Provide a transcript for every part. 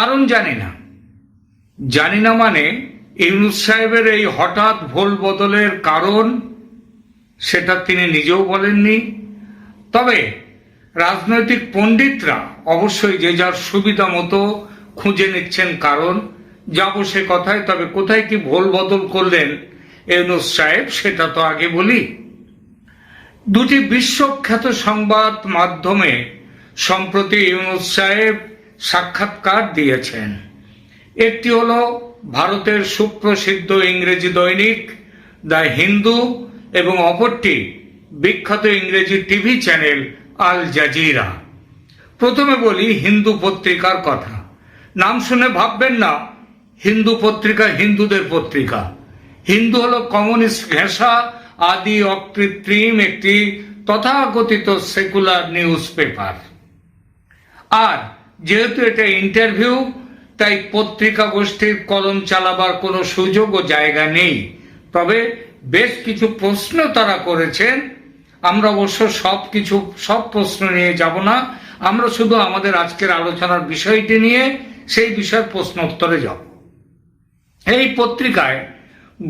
কারণ জানি না। জানি না মানে ইউনুস সাহেবের এই হঠাৎ ভোল বদলের কারণ সেটা তিনি নিজেও বলেননি। তবে রাজনৈতিক পণ্ডিতরা অবশ্যই যে যার সুবিধা মতো খুঁজে নিচ্ছেন কারণ, যাব সে কথায়, তবে কোথায় কি ভোল বদল করলেন ইউনুস সাহেব সেটা তো আগে বলি। দুটি বিশ্বখ্যাত সংবাদ মাধ্যমে সম্প্রতি ইউনুস সাহেব সাক্ষাৎকার দিয়েছেন। একটি হলো ভারতের সুপ্রসিদ্ধ ইংরেজি দৈনিক দ্য হিন্দু এবং অপরটি বিখ্যাত ইংরেজি টিভি চ্যানেল আল জাজিরা। প্রথমে বলি হিন্দু পত্রিকার কথা। নাম শুনে ভাববেন না, হিন্দু পত্রিকা হিন্দুদের পত্রিকা। হিন্দু হলো কমিউনিস্ট ঘেঁষা, আদি, অকৃত্রিম একটি তথাকথিত সেকুলার নিউজ পেপার আর যেহেতু এটা ইন্টারভিউ তাই পত্রিকা গোষ্ঠীর কলম চালাবার কোনো সুযোগ ও জায়গা নেই। তবে বেশ কিছু প্রশ্ন তারা করেছেন। আমরা অবশ্য সব কিছু, সব প্রশ্ন নিয়ে যাব না। আমরা শুধু আমাদের আজকের আলোচনার বিষয়টি নিয়ে সেই বিষয়ের প্রশ্ন উত্তরে যাব। এই পত্রিকায়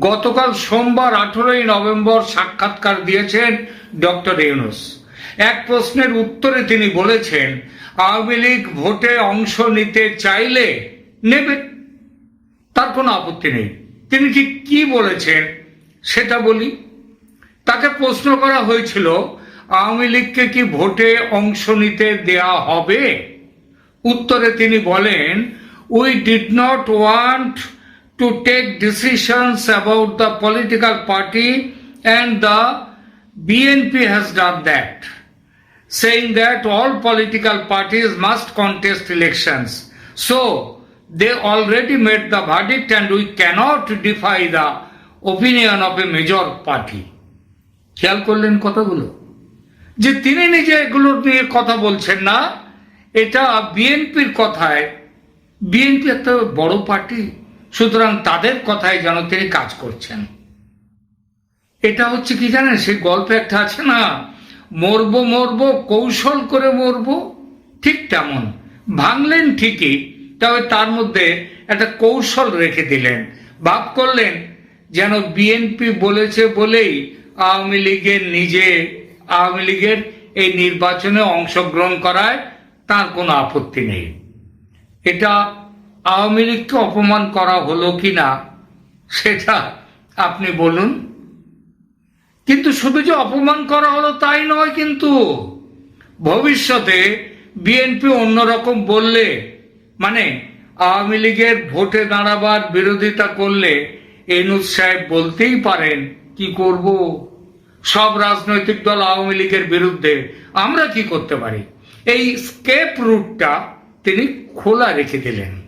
গতকাল সোমবার আঠেরোই নভেম্বর সাক্ষাৎকার দিয়েছেন ডক্টর ইউনুস। এক প্রশ্নের উত্তরে তিনি বলেছেন আওয়ামী লীগ ভোটে অংশ নিতে চাইলে নেবে। তার কোনো আপত্তি নেই। তিনি ঠিক কি বলেছেন সেটা বলি। তাকে প্রশ্ন করা হয়েছিল, আওয়ামী লীগকে কি ভোটে অংশ নিতে দেয়া হবে? উত্তরে তিনি বলেন we did not want to take decisions about the political party and the BNP has done that saying that all political parties must contest elections. So, they already made the verdict and we cannot defy the opinion of a major party. খেয়াল করলেন কথাগুলো যে তিনি নিজে এগুলো নিয়ে কথা বলছেন না এটা বিএনপির কথায় বিএনপি একটা বড় পার্টি সুতরাং তাদের কথায় যেন তিনি কাজ করছেন এটা হচ্ছে কি জানেন সেই গল্পে একটা আছে না মরবো মরবো, কৌশল করে মরবো, ঠিক তেমন। ভাঙলেন ঠিকই, তবে তার মধ্যে একটা কৌশল রেখে দিলেন। ভাব করলেন, যেন বিএনপি বলেছে বলেই আওয়ামী লীগের নিজে, আওয়ামী লীগের এই নির্বাচনে অংশগ্রহণ করায় তার কোনো আপত্তি নেই। এটা আওয়ামী লীগকে অপমান করা হলো কি না সেটা আপনি বলুন। কিন্তু শুধু যে অপমান করা হলো তাই নয় কিন্তু ভবিষ্যতে বিএনপি অন্যরকম বললে মানে আওয়ামী লীগের ভোটে দাঁড়াবার বিরোধিতা করলে এনুজ সাহেব বলতেই পারেন, কি করব? সব রাজনৈতিক দল আওয়ামী লীগের বিরুদ্ধে, আমরা কি করতে পারি? এই স্কেপ রুটটা তিনি খোলা রেখে দিলেন।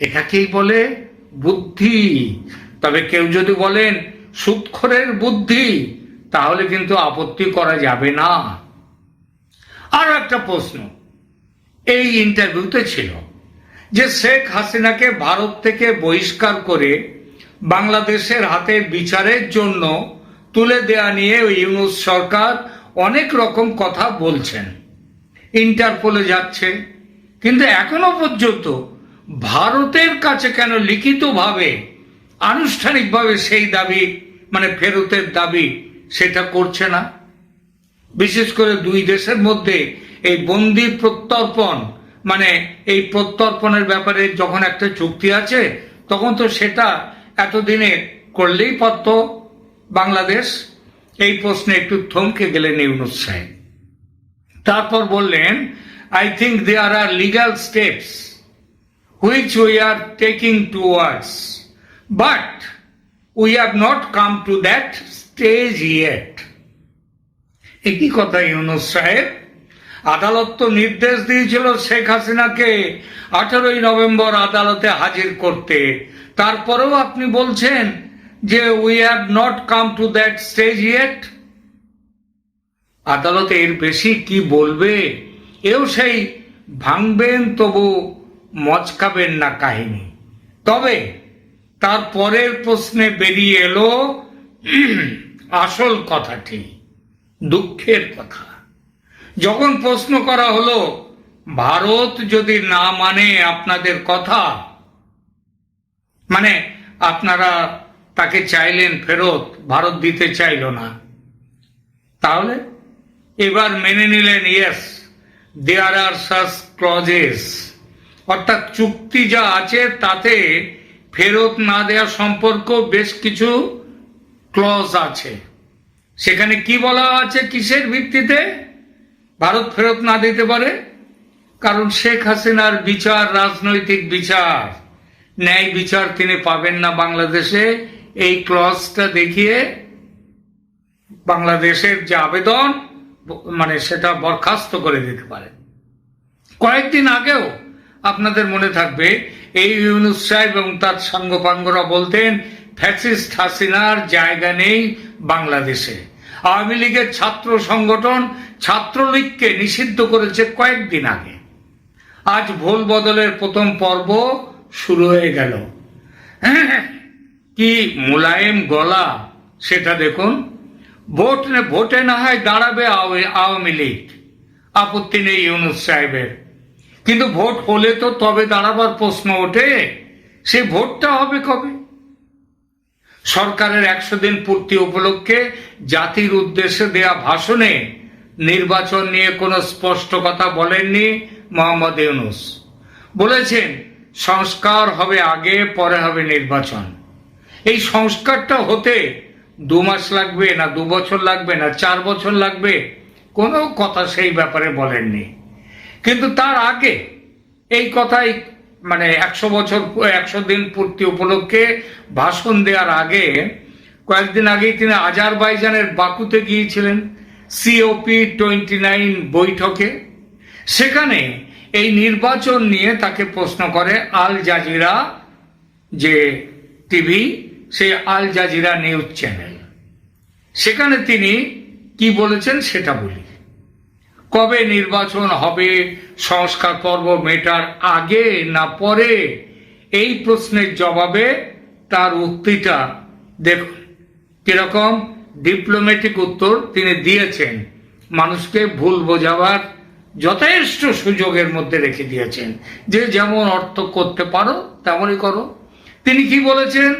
এটাকেই বলে বুদ্ধি। তবে কেউ যদি বলেন, সুৎখরের বুদ্ধি। তাহলে কিন্তু আপত্তি করা যাবে না। আর একটা প্রশ্ন, এই ইন্টারভিউতে ছিল যে শেখ হাসিনাকে ভারত থেকে বহিষ্কার করে বাংলাদেশের হাতে বিচারের জন্য তুলে দেয়া নিয়ে ইউনুস সরকার অনেক রকম কথা বলছেন। ইন্টারপোলে যাচ্ছে, কিন্তু এখনও পর্যন্ত ভারতের কাছে কেন লিখিতভাবে, আনুষ্ঠানিকভাবে সেই দাবি মানে ফেরতের দাবি সেটা করছে না বিশেষ করে দুই দেশের মধ্যে এই বন্দি প্রত্যর্পণ মানে এই প্রত্যর্পণের ব্যাপারে যখন একটা চুক্তি আছে, তখন তো সেটা এতদিনে করলেই পারত বাংলাদেশ এই প্রশ্নে একটু থমকে গেলেন ইউনুস সাহেব তারপর বললেন I think there are legal steps which we are taking towards. But we have not come to that stage yet. একই কথা ইউনুস সাহেব। আদালত তো নির্দেশ দিয়েছিল শেখ হাসিনাকে আঠারোই নভেম্বর আদালতে হাজির করতে। তারপরেও আপনি বলছেন যে we have not come to that stage yet আদালতে এর বেশি কি বলবে? এও সেই ভাঙবেন তবু মচকাবেন না কাহিনী। তবে তার পরের প্রশ্নে বেরিয়ে এলো, আসল কথাটি, দুঃখের কথা। যখন প্রশ্ন করা হলো, ভারত যদি না মানে আপনাদের কথা মানে আপনারা তাকে চাইলেন ফেরত, ভারত দিতে চাইল না, তাহলে এবার মেনে নিলেন ইয়েস দেয়ার আর সাস ক্লজেস অর্থাৎ চুক্তি যা আছে তাতে ফেরত না দেওয়া সম্পর্ক বেশ কিছু ক্লজ আছে। সেখানে কি বলা আছে, কিসের ভিত্তিতে? ভারত ফেরত না দিতে পারে? কারণ শেখ হাসিনার বিচার রাজনৈতিক বিচার। ন্যায় বিচার তিনি পাবেন না বাংলাদেশে। এই ক্লজটা দেখিয়ে বাংলাদেশের যে আবেদন মানে সেটা বরখাস্ত করে দিতে পারে। কয়েকদিন আগেও আপনাদের মনে থাকবে এই ইউনুস সাহেব এবং তার সাঙ্গপাঙ্গরা বলতেন, ফ্যাসিস্ট হাসিনার জায়গা নেই বাংলাদেশে। আওয়ামী লীগের ছাত্র সংগঠন ছাত্রলীগকে নিষিদ্ধ করেছে কয়েকদিন আগে। আজ ভোল বদলের প্রথম পর্ব শুরু হয়ে গেল। হ্যাঁ কি মোলায়েম গলা, সেটা দেখুন। ভোট ভোটে না হয় দাঁড়াবে আওয়া- আওয়ামী লীগ। আপত্তি নেই ইউনুস সাহেবের। কিন্তু ভোট হলে তো তবে দাঁড়াবার প্রশ্ন ওঠে। সেই ভোটটা হবে কবে? সরকারের একশো দিন পূর্তি উপলক্ষে জাতির উদ্দেশ্যে দেয়া ভাষণে নির্বাচন নিয়ে কোনো স্পষ্ট কথা বলেননি মোহাম্মদ ইউনুস। বলেছেন, সংস্কার হবে আগে, পরে হবে নির্বাচন। এই সংস্কারটা হতে দু মাস লাগবে না, দু বছর লাগবে না, চার বছর লাগবে, কোনো কথা সেই ব্যাপারে বলেননি। কিন্তু তার আগে এই কথাই মানে একশো বছর একশো দিন পূর্তি উপলক্ষে ভাষণ দেওয়ার আগে কয়েকদিন আগেই তিনি আজারবাইজানের বাকুতে গিয়েছিলেন সিওপি টোয়েন্টি নাইন বৈঠকে। সেখানে এই নির্বাচন নিয়ে তাকে প্রশ্ন করে আল জাজিরা যে টিভি, সেই আল জাজিরা নিউজ চ্যানেল। সেখানে তিনি কি বলেছেন সেটা বলি। কবে নির্বাচন হবে, সংস্কার পর্ব মেটার আগে না পরে? এই প্রশ্নের জবাবে তার উক্তিটা দেখুন। কীরকম? ডিপ্লোম্যাটিক উত্তর তিনি দিয়েছেন। মানুষকে ভুল বোঝাবার যথেষ্ট সুযোগের মধ্যে রেখে দিয়েছেন। যে যেমন অর্থ করতে পারো, তেমনই করো। তিনি কি বলেছেন?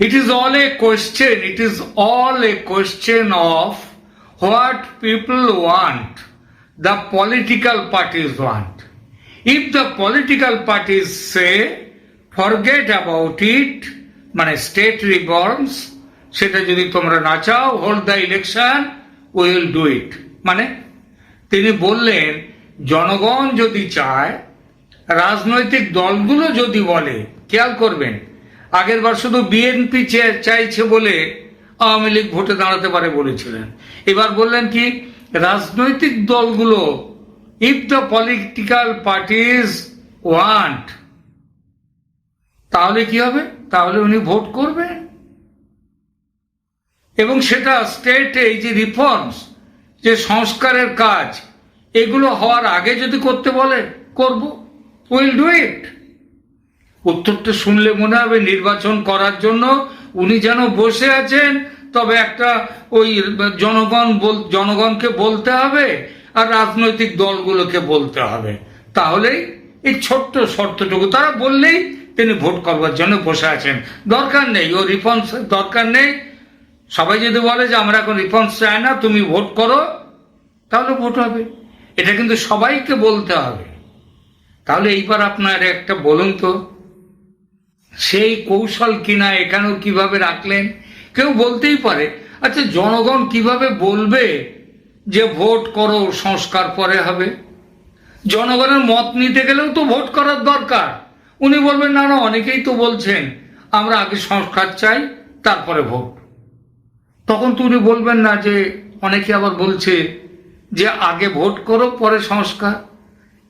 It is all a question it is all a question of what people want, the political parties want. If the political parties say, forget about it, মানে স্টেট রিফর্মস সেটা যদি তোমরা না চাও hold the election will do it মানে তিনি বললেন জনগণ যদি চায় রাজনৈতিক দলগুলো যদি বলে খেয়াল করবেন আগের বার শুধু বিএনপি চাইছে বলে আওয়ামী লীগ ভোটে দাঁড়াতে পারে বলেছিলেন। এবার বললেন কি, রাজনৈতিক দলগুলো if the political parties want তাহলে কি হবে? তাহলে উনি ভোট করবেন এবং সেটা স্টেটে এই যে রিফর্মস যে সংস্কারের কাজ, এগুলো হওয়ার আগে যদি করতে বলে, করব উইল ডু ইট উত্তরটা শুনলে মনে হবে নির্বাচন করার জন্য উনি যেন বসে আছেন তবে একটা ওই জনগণ জনগণকে বলতে হবে আর রাজনৈতিক দলগুলোকে বলতে হবে। তাহলেই এই ছোট্ট শর্তটুকু, তারা বললেই তিনি ভোট করবার জন্য বসে আছেন। দরকার নেই, ও রিফর্মস দরকার নেই। সবাই যদি বলে যে আমরা এখন রিফর্মস চাই না, তুমি ভোট করো, তাহলে ভোট হবে। এটা কিন্তু সবাইকে বলতে হবে। তাহলে এইবার আপনার একটা বলুন তো, সেই কৌশল কিনা এখানেও কীভাবে রাখলেন? কেউ বলতেই পারে। আচ্ছা জনগণ কীভাবে বলবে যে ভোট করো, সংস্কার পরে হবে? জনগণের মত নিতে গেলেও তো ভোট করার দরকার। উনি বলবেন, না না, অনেকেই তো বলছেন, আমরা আগে সংস্কার চাই, তারপরে ভোট। তখন তো উনি বলবেন না যে, অনেকে আবার বলছে যে, আগে ভোট করো, পরে সংস্কার।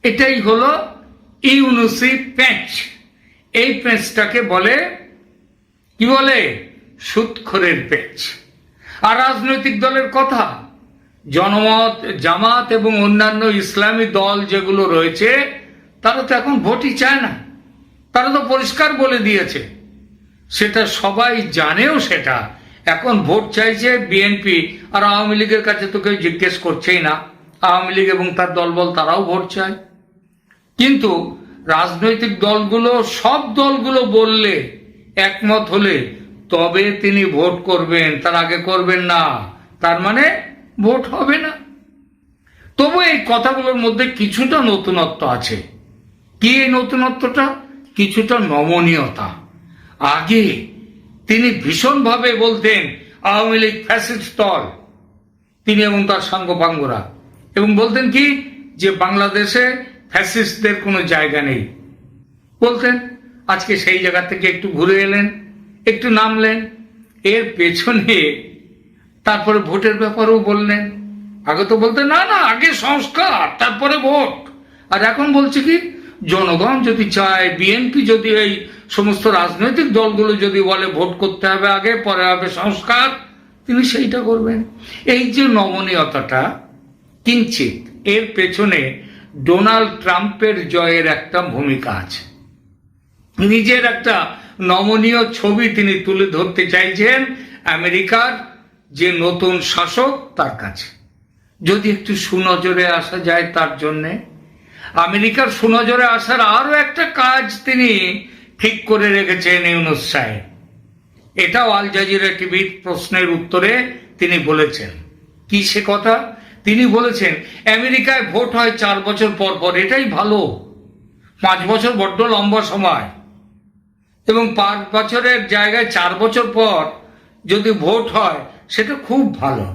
এটাই হলো ইউনুসি প্যাঁচ। এই প্যাঁচটাকে বলে, কি বলে? সুৎখরের পেঁচ। আর রাজনৈতিক দলের কথা, জনমত, জামাত এবং অন্যান্য ইসলামী দল যেগুলো রয়েছে, তারা তো এখন ভোটই চায় না। তারা তো পরিষ্কার বলে দিয়েছে। সেটা সবাই জানেও সেটা। এখন ভোট চাইছে বিএনপি। আর আওয়ামী লীগের কাছে তো কেউ জিজ্ঞেস করছেই না। আওয়ামী লীগ এবং তার দলবল তারাও ভোট চায়। কিন্তু রাজনৈতিক দলগুলো, সব দলগুলো বললে একমত হলে তবে তিনি ভোট করবেন, তার আগে করবেন না, তার মানে ভোট হবে না। তবু এই কথাগুলোর মধ্যে কিছুটা নতুনত্ব আছে। কি এই নতুনত্বটা? কিছুটা নমনীয়তা। আগে তিনি ভীষণভাবে বলতেন, আওয়ামী লীগ ফ্যাসিস্ট দল। তিনি এবং তার সাঙ্গপাঙ্গরা। এবং বলতেন কি? যে বাংলাদেশে ফ্যাসিস্টদের কোনো জায়গা নেই। বলতেন, আজকে সেই জায়গা থেকে একটু ঘুরে এলেন। একটু নামলেন, এর পেছনে তারপরে ভোটের ব্যাপারেও বললেন। আগে তো বলতেন, না না, আগে সংস্কার, তারপরে ভোট। আর এখন বলছে কি, জনগণ যদি চায়, বিএনপি যদি এই সমস্ত রাজনৈতিক দলগুলো যদি বলে ভোট করতে হবে আগে, পরে হবে সংস্কার, তিনি সেইটা করবেন। এই যে নমনীয়তাটা কিঞ্চিত এর পেছনে ডোনাল্ড ট্রাম্পের জয়ের একটা ভূমিকা আছে। নিজের একটা নমনীয় ছবি তিনি তুলে ধরতে চাইছেন আমেরিকার যে নতুন শাসক তার কাছে। যদি একটু সুনজরে আসা যায় তার জন্যে। আমেরিকার সুনজরে আসার আরও একটা কাজ তিনি ঠিক করে রেখেছেন ইউনুস সাহেব। এটাও আল জাজিরা টিভির প্রশ্নের উত্তরে তিনি বলেছেন। কি সে কথা? তিনি বলেছেন, আমেরিকায় ভোট হয় চার বছর পর পর, এটাই ভালো। পাঁচ বছর বড্ড লম্বা সময়। এবং পাঁচ বছরের জায়গায় চার বছর পর যদি ভোট হয়, সেটা খুব ভালো।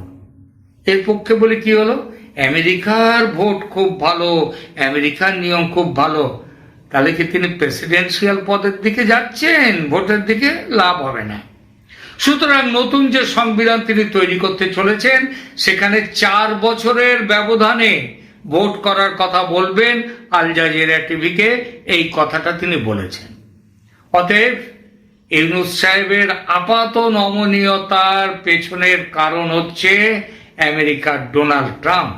এর পক্ষে বলে কি হলো? আমেরিকার ভোট খুব ভালো, আমেরিকার নিয়ম খুব ভালো। তাহলে কি তিনি প্রেসিডেন্সিয়াল পদের দিকে যাচ্ছেন? ভোটের দিকে লাভ হবে না। সুতরাং নতুন যে সংবিধান তিনি তৈরি করতে চলেছেন, সেখানে চার বছরের ব্যবধানে ভোট করার কথা বলবেন আল জাজিরা টিভিকে, এই কথাটা তিনি বলেছেন। অতএব ইউনুস সাহেবের আপাত নমনীয়তার পেছনের কারণ হচ্ছে আমেরিকার ডোনাল্ড ট্রাম্প।